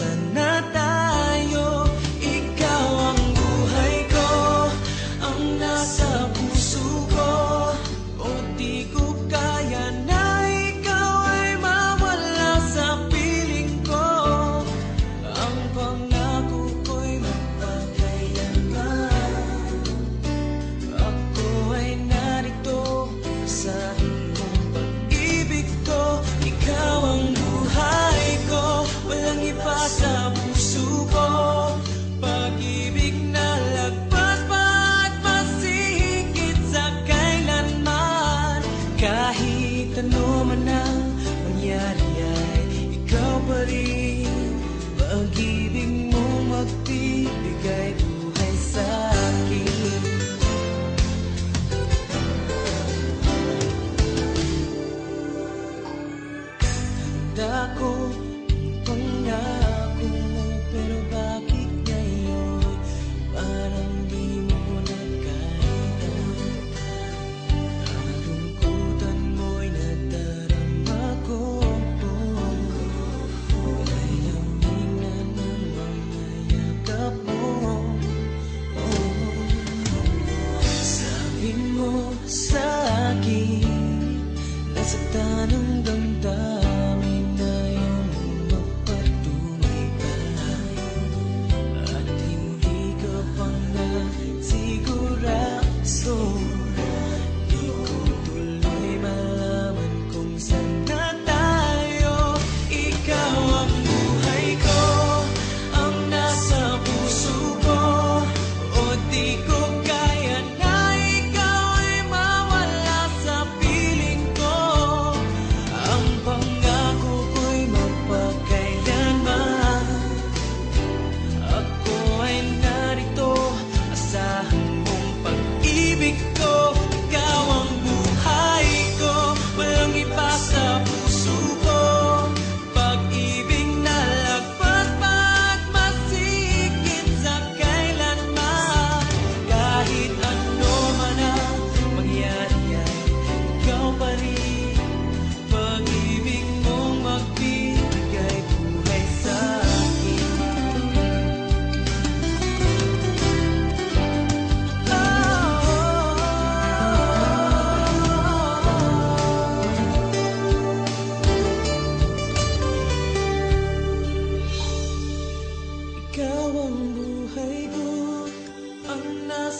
and man ang mangyari ay ikaw pa rin Pag-ibig mo magbibigay buhay sa akin. Tanda ko mo sa akin. Nasaktan ang damdamin.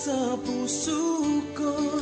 rasa pusuko